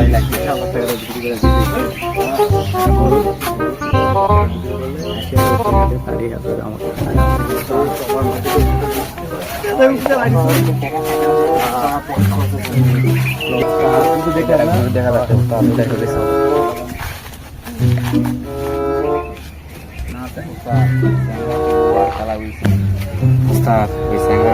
দেখা যাচ্ছে আমি দেখা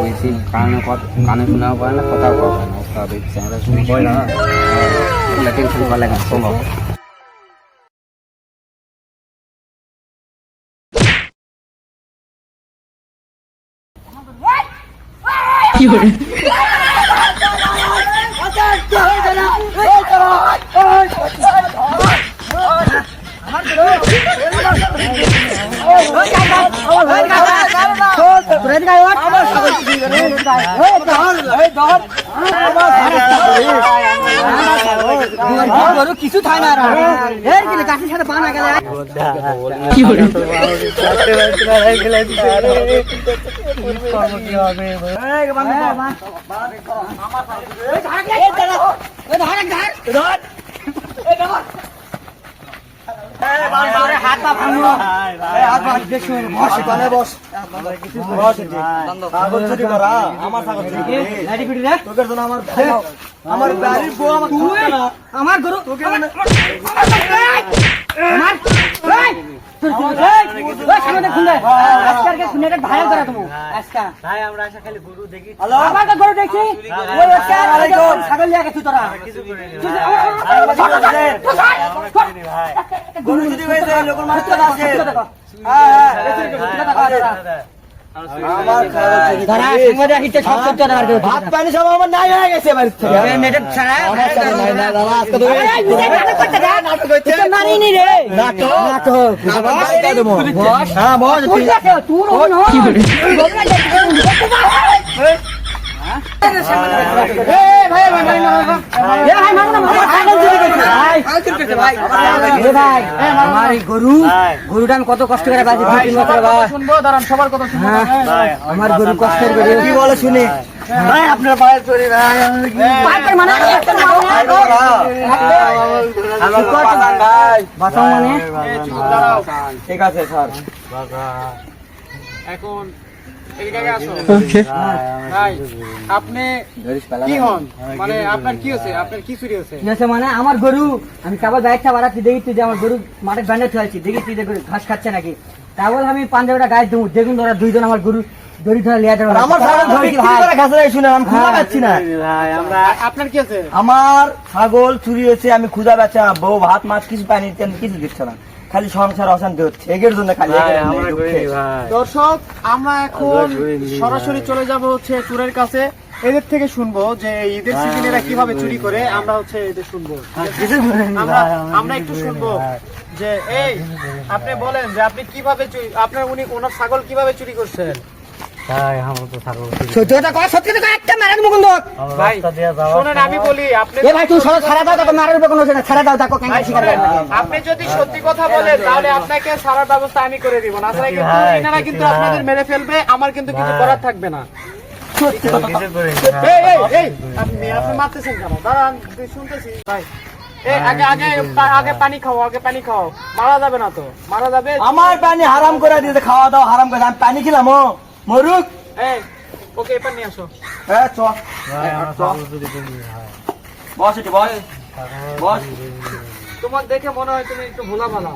বলছি কানে কানে শোনাও পারে না কথাও পারে না শুনে ভয় না টেনশন করা লাগে সম্ভব কিছু থাকে না গাছের সাথে গেলে বউ আমার আমার গরু। আমার গরু লোকের মানুষ আছে। ভাত পানি সব আমার নাই হয়ে গেছে বাড়ির থেকে। এই নেটের ছাড়া। আমার সাথে নাই, না, দাদা, আজকে তো- এই, এই, বিজয় নাটক করতে যা। তুই তো মারিনি রে। হ্যাঁ, বস, তুই গরু কত কষ্ট করে হ্যাঁ, আমার গরু কষ্টের গরু কি বলে শুনি ভাই আপনার মানে মানে ঠিক আছে স্যার এখন এদিকে ভাই আপনি কি হন? মানে আপনার কি হচ্ছে আপনার কি চুরি হচ্ছে ঠিক মানে আমার গরু আমি কেবল ব্যাগটা বাড়াচ্ছি দেখি তুই যে আমার গরু মাঠে ব্যান্ডে থয়েছি দেখি তুই ঘাস খাচ্ছে নাকি? আমি পাঞ্জাবিটা গায়ে দেবো দেখুন তোরা দুইজন আমার গরু দড়ি ধরে লিয়া যাবে। আমার ছাগল বিক্রি করে খাসা রাখি শুনে আমি খুঁজে পাচ্ছি না। আপনার কি আছে আমার ছাগল চুরি হয়েছে আমি খুঁজা বেচা বউ ভাত মাছ কিছু পাইনি তেমন কিছু দিচ্ছে না। খালি সংসার অশান্তি হচ্ছে। এগের জন্য খালি। দর্শক আমরা এখন সরাসরি চলে যাব হচ্ছে চুরের কাছে। এদের থেকে শুনব যে ঈদের সিজন এরা কীভাবে চুরি করে আমরা হচ্ছে এদের শুনব। আমরা আমরা একটু শুনব যে এই আপনি বলেন যে আপনি কীভাবে চুরি আপনার উনি ওনার ছাগল কীভাবে চুরি করছেন? আমি বলি আপনি এ ভাই তুই সরো ছাড়া দাও তোকে মারার উপর কোনো হচ্ছে না ছাড়া দাও দেখো কেন শিকার করে। নাকি। আপনি যদি সত্যি কথা বলেন তাহলে আপনাকে সারার ব্যবস্থা আমি করে দিব না কিন্তু আপনাদের মেরে ফেলবে আমার কিন্তু কিছু করার থাকবে না। এই, এই, এই, আপনি আপনি মারতেছেন কেন? দাঁড়ান শুনতেছি ভাই আগে আগে আগে পানি খাও আগে পানি খাও। মারা যাবে না তো। মারা যাবে আমার পানি হারাম করে দিয়েছে খাওয়া দাওয়া হারাম করে আমি পানি খেলাম ও। মরুক। এই ওকে এবার নিয়ে আসো। হ্যাঁ চ। চ। বস এটি বস। বস। তোমার দেখে মনে হয় তুমি একটু ভোলা ভালা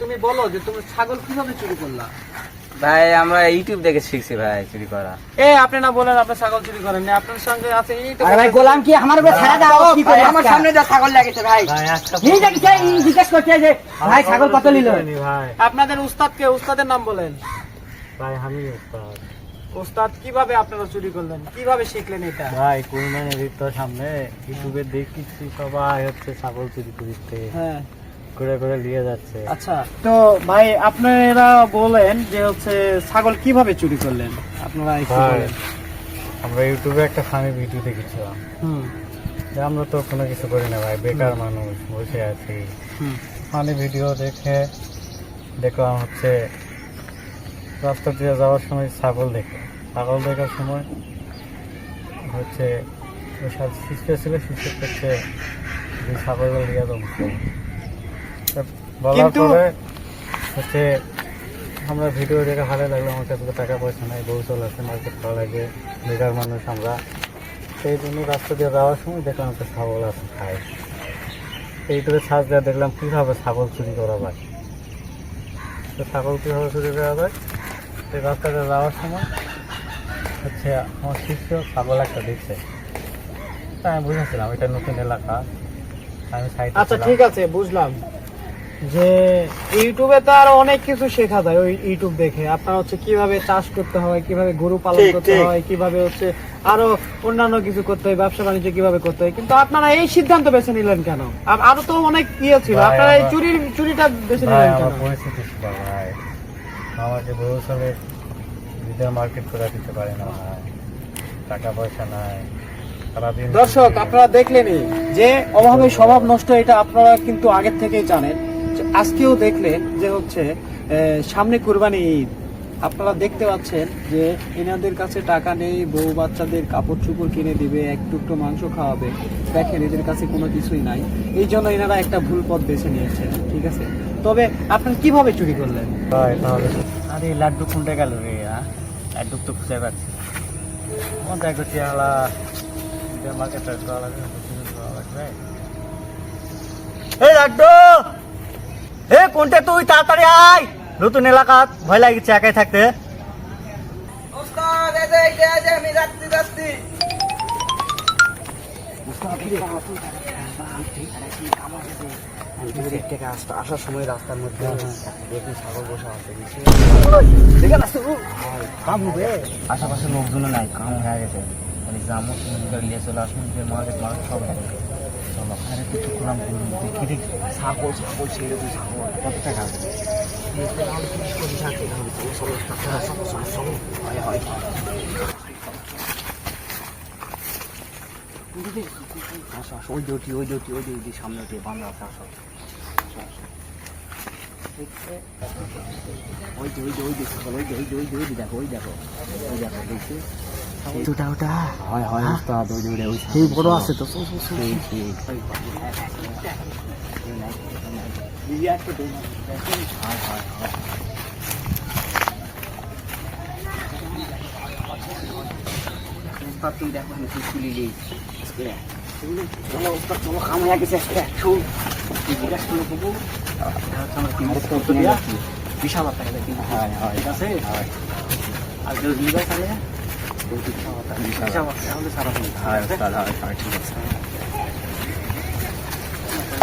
তুমি বলো যে তুমি ছাগল কীভাবে চুরি করলা? ভাই আমরা ইউটিউব দেখে শিখছি ভাই চুরি করা। এ আপনি না বলেন আপনি ছাগল চুরি করেন না আপনার সঙ্গে আছে এই তো ভাই গোলাম কি আমার উপরে ছাড়া দাও কি করে আমার সামনে যা ছাগল লাগেছে ভাই। এই এই জিজ্ঞেস করছে যে ভাই ছাগল কত নিল? আপনাদের উস্তাদকে উস্তাদের নাম বলেন। উস্তাদ। কীভাবে আপনারা চুরি করলেন? কীভাবে শিখলেন এটা? ভাই কুরবানির ঈদ তো সামনে। ইউটিউবে দেখছি সবাই হচ্ছে ছাগল চুরি করতে। হ্যাঁ। করে করে নিয়ে যাচ্ছে। আচ্ছা তো ভাই আপনারা বলেন যে হচ্ছে ছাগল কীভাবে চুরি করলেন? আপনারা একটু বলেন। আমরা ইউটিউবে একটা ফানি ভিডিও দেখেছিলাম। হুম। আমরা তো কোনো কিছু করি না ভাই বেকার মানুষ বসে আছি। ফানি ভিডিও দেখে দেখলাম হচ্ছে রাস্তা দিয়ে যাওয়ার সময় ছাগল দেখে। ছাগল দেখার সময় হচ্ছে ওই সাথে সিস্টার ছিল সিস্টার করছে ছাগল লিয়ে বলার পরে হচ্ছে আমরা ভিডিও দেখে ভালো লাগল আমার কাছে টাকা পয়সা নাই বউ চলে আসে মার্কেট করা লাগে বেকার মানুষ আমরা। সেই জন্য রাস্তা দিয়ে যাওয়ার সময় দেখলাম একটা ছাগল আছে খায়। এইটুকু ছাদ দিয়ে দেখলাম কীভাবে ছাগল চুরি করা যায়। তো ছাগল কীভাবে চুরি করা যায়? সেই রাস্তাতে যাওয়ার সময় হচ্ছে আমার শিষ্য ছাগল একটা দেখছে। তা আমি বুঝেছিলাম এটা নতুন এলাকা। আমি সাইড আচ্ছা ঠিক আছে বুঝলাম। যে ইউটিউবে তো আরও অনেক কিছু শেখা যায় ওই ইউটিউব দেখে। আপনার হচ্ছে কীভাবে চাষ করতে হয় কীভাবে গরু পালন করতে হয় কীভাবে হচ্ছে আরও অন্যান্য কিছু করতে হয় ব্যবসা বাণিজ্য কীভাবে করতে হয়। কিন্তু আপনারা এই সিদ্ধান্ত বেছে নিলেন কেন? আর- আরও তো অনেক ইয়ে ছিল। আপনারা এই চুরির চুরিটা বেছে নিলেন কেন? আমাকে বউ চলে বিদেশ মার্কেট করে দিতে পারে না। টাকা পয়সা নাই। দর্শক আপনারা দেখলেনই যে অভাবে স্বভাব নষ্ট এটা আপনারা কিন্তু আগের থেকেই জানেন। আজকেও দেখলেন যে হচ্ছে সামনে কুরবানি ঈদ। আপনারা দেখতে পাচ্ছেন যে এনাদের কাছে টাকা নেই বউ বাচ্চাদের কাপড় চুপড় কিনে দিবে এক টুকরো মাংস খাওয়াবে। দেখেন এদের কাছে কোনো কিছুই নাই। এই জন্য এনারা একটা ভুল পথ বেছে নিয়েছেন ঠিক আছে? তবে আপনারা কীভাবে চুরি করলেন? আরে লাড্ডু কোনটা গেল রে লাড্ডু তো খুঁজে পাচ্ছি। দেখো চেহারা বিদেশ মার্কেট এই লাড্ডু! এ কোনটা তুই? তাড়াতাড়ি আয়! নতুন এলাকা ভয় লাগছে একাই থাকতে। আসার সময় রাস্তার মধ্যে দেখি ছাগল বসে আছে আশেপাশে লোকজন নাই কাম হয়ে গেছে। মানে জামো নিয়ে চলে আসুন মার্কেট মার্কেট সব হয়ে গেছে চলো ওখানে কিছু করলাম দেখি দেখি ছাগল ছাগল ছেড়ে ছাগল। কত টাকা আছে? হয় হয়। আসো আসো ওই ডিউটি ওই ডিউটি ওই ডিউটি সামনে দিয়ে বাংলা আসো আসো। ওই যে ওই যে ওই যে সকাল ওই যে ওই যে ওই যে ওই যে দেখো ওই দেখো ওই দেখো দেখছি ওটা ওটা হয় হয় উস্তাদ ওই যে ওই ওই সেই বড় আছে তো সেই সেই হয় হয় হয় উস্তাদ তুই দেখো আমি তুই দিই বিশাল আর কেউ নিবে তাহলে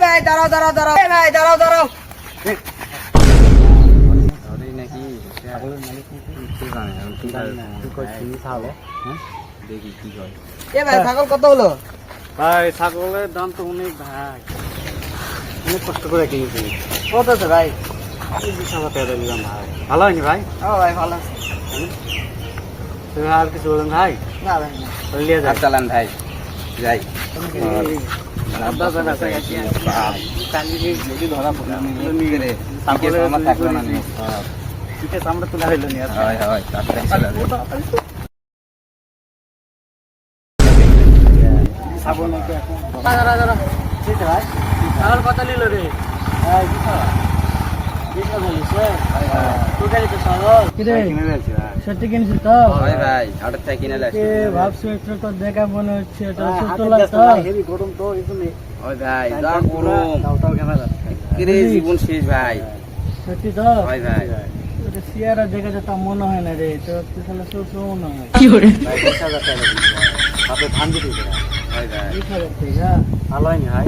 ভাই দাঁড়াও দাঁড়াও। দাঁড়াও ভাই দাঁড়াও দাঁড়াও। নাকি দেখি কি হয়। এ ভাই ছাগল কত হলো? ভাই ছাগলের দাম তো অনেক ভাই। অনেক কষ্ট করে কিনেছি কত আছে ভাই? বিশ হাজার টাকা দিলাম ভাই। ভালো হয়নি ভাই? ও ভাই ভালো আছে। তুমি আর কিছু বলেন ভাই? না ভাই না। যাই চালান ভাই যাই। ঠিক আছে আমরা তুলে হইল নিয়ে হয় হয় তারপরে ভাই, ভাই। সত্যি কিনছিস তো? হয় ভাই হাটের থেকে কিনে লাসি ভাবছি একটু তো দেখা মনে হচ্ছে এটা হ্যাঁ, লাগতো হেভি গরম তো এই জন্য। ওই ভাই যা গরম তাও তাও কেনা যাচ্ছে কিরে জীবন শেষ ভাই। সত্যি তো? হয় ভাই। চেয়ারা দেখে মনে হয় না রে তো তাহলে মনে হয়। ভাই ধান দিতে হবে ভাই এই খাবার থেকে ভালো হয়নি ভাই।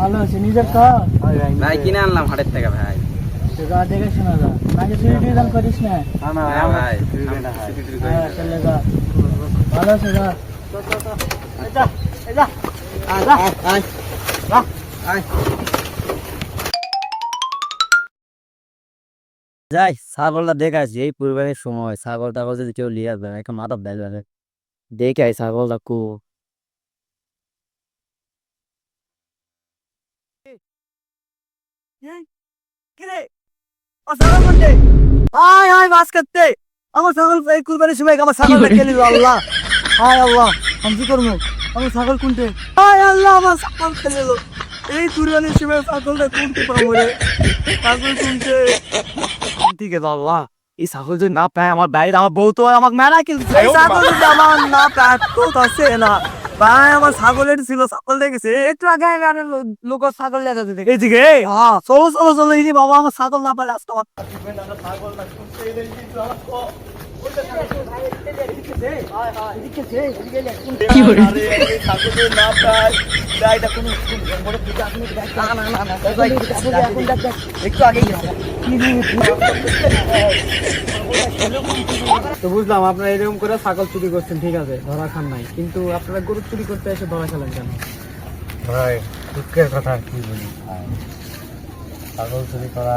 ভালো আছে। নিজের তো। ভাই ভাই কিনে আনলাম হাটের থেকে ভাই। দেখে শোনা যা নাকি তুই রিটার্ন করিস না। না না আমরা ভাই। দিবে না ভাই। ছুটি টুটি করে। চলে যা। যা। যাই ছাগলটা দেখে আসি এই পরিবারের সময় ছাগল টাগল যদি কেউ লিয়ে আসবে একটা মাথা বেলবে দেখে আই ছাগলটা কু আয় আয় মাছ কাটতে। আমার ছাগল এই কুরবানির সময় আমার ছাগলটা কেলি আল্লাহ। আল্লাহ আমি কি করব? আমার ছাগল কোনটে? আল্লাহ আমার ছাগল খেলে এই কুরবানির সময় ছাগলটা কুনতে পাবো রে? ছাগল কুনতে ঠিক আছে বাবা এই ছাগল যদি না পায় আমার বাইরে আমার বউ তো আমাকে মেলা কিন্তু ছাগল যদি আমার না পায় তো আছে না। ভাই আমার ছাগলের ছিল ছাগল দেখেছে? একটু আগে আরে লোক ছাগল দেখা। দিতে এইদিকে হ্যাঁ চলো চলো চলো এই বাবা আমার ছাগল না পারে আসতে তো বুঝলাম, আপনারা এরকম করে ছাগল চুরি করছেন, ঠিক আছে, ধরা খান নাই। কিন্তু আপনারা গরু চুরি করতে এসে ধরা খেলেন কেন? ভাই, দুঃখের কথা কি বলি? ছাগল চুরি করা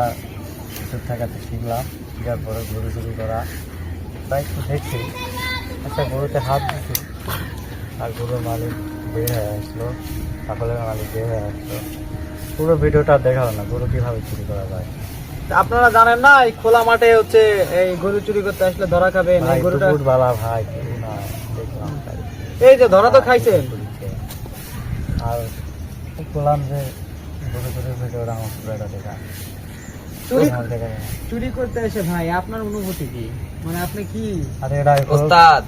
টাকাতে শিখলাম, শিখার পরে গরু চুরি করা তাই একটু দেখছি একটা গরুতে হাত দিছি। আর গরুর মালিক বের হয়ে আসলো সকলের মালিক বের হয়ে আসলো। পুরো ভিডিওটা দেখা হলো না গরু কীভাবে চুরি করা যায়। আপনারা জানেন না এই খোলা মাঠে হচ্ছে এই গরু চুরি করতে আসলে ধরা ভাই এই গরুটা বেলা ভাই এই যে ধরা তো খাইছেন। আর বললাম যে গরু চুরির ভিডিওটা আমার পুরোটা দেখা। চুরি করতে এসে ভাই আপনার অনুভূতি কি? মানে আপনি কি? আর এটা ওস্তাদ!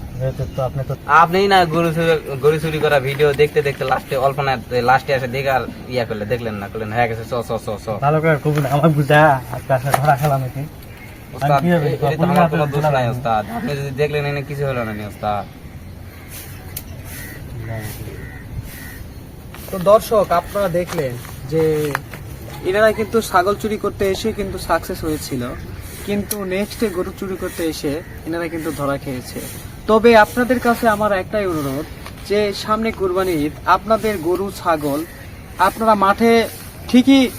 তো আপনি তো আপনি না গরু চুরি- গরু চুরি করা ভিডিও দেখতে দেখতে লাস্টে অল্প না লাস্টে এসে দেখে আর ইয়া করলে দেখলেন না করলেন হয়ে গেছে চ চ চ চ। ভালো করে খুব না আমার বুঝা আজকে আসলে ধরা খেলাম নাকি? ওস্তাদ কি হবে? এ- এটা তো আপনি আমার কোনো দোষ নাই ওস্তাদ। আপনি যদি দেখলেন এনে কিছু হলো না নি ওস্তাদ। তো দর্শক আপনারা দেখলেন যে এনারা কিন্তু ছাগল চুরি করতে এসে কিন্তু সাকসেস হয়েছিল। কিন্তু নেক্সটে গরু চুরি করতে এসে এনারা কিন্তু ধরা খেয়েছে। তবে আপনাদের কাছে আমার একটাই অনুরোধ যে, সামনে কুরবানি ঈদ, আপনাদের গরু, ছাগল আপনারা মাঠে ঠিকই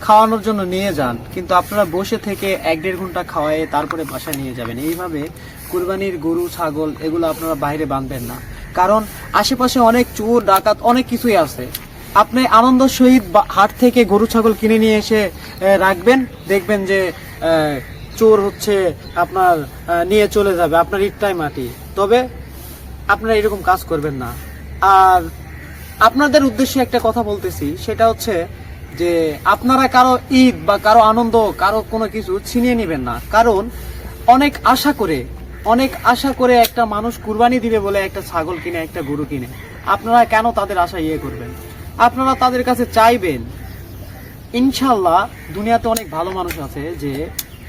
খাওয়ানোর জন্য নিয়ে যান, কিন্তু আপনারা বসে থেকে এক দেড় ঘণ্টা খাওয়ায়ে তারপরে বাসায় নিয়ে যাবেন। এইভাবে কুরবানির গরু, ছাগল এগুলো আপনারা বাইরে বাঁধবেন না। কারণ আশেপাশে অনেক চোর, ডাকাত অনেক কিছুই আছে। আপনি আনন্দ সহিত হাট থেকে গরু, ছাগল কিনে নিয়ে এসে রাখবেন। দেখবেন যে চোর হচ্ছে আপনার নিয়ে চলে যাবে, আপনার ইটটাই মাটি। তবে আপনারা এরকম কাজ করবেন না। আর আপনাদের উদ্দেশ্যে একটা কথা বলতেছি, সেটা হচ্ছে যে, আপনারা কারও ঈদ বা কারও আনন্দ, কারও কোনো কিছু ছিনিয়ে নেবেন না। কারণ অনেক আশা করে, অনেক আশা করে একটা মানুষ কুরবানি দিবে বলে একটা ছাগল কিনে, একটা গরু কিনে। আপনারা কেন তাদের আশা ইয়ে করবেন? আপনারা তাদের কাছে চাইবেন। ইনশাল্লাহ দুনিয়াতে অনেক ভালো মানুষ আছে যে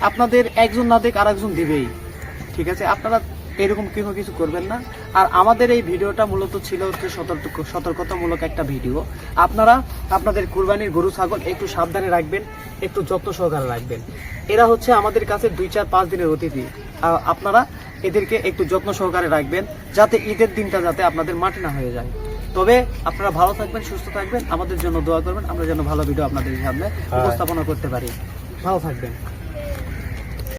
আপনাদের একজন না দেখ আর একজন দিবেই। ঠিক আছে? আপনারা এরকম কোনো কিছু করবেন না। আর আমাদের এই ভিডিওটা মূলত ছিল হচ্ছে সতর্ক সতর্কতামূলক একটা ভিডিও। আপনারা আপনাদের কুরবানির গরু, ছাগল একটু সাবধানে রাখবেন, একটু যত্ন সহকারে রাখবেন। এরা হচ্ছে আমাদের কাছে দুই চার পাঁচ দিনের অতিথি। আপনারা এদেরকে একটু যত্ন সহকারে রাখবেন, যাতে ঈদের দিনটা যাতে আপনাদের মাটি না হয়ে যায়। তবে আপনারা ভালো থাকবেন সুস্থ থাকবেন। আমাদের জন্য দোয়া করবেন। আমরা যেন ভালো ভিডিও আপনাদের সামনে উপস্থাপনা করতে পারি। ভালো থাকবেন।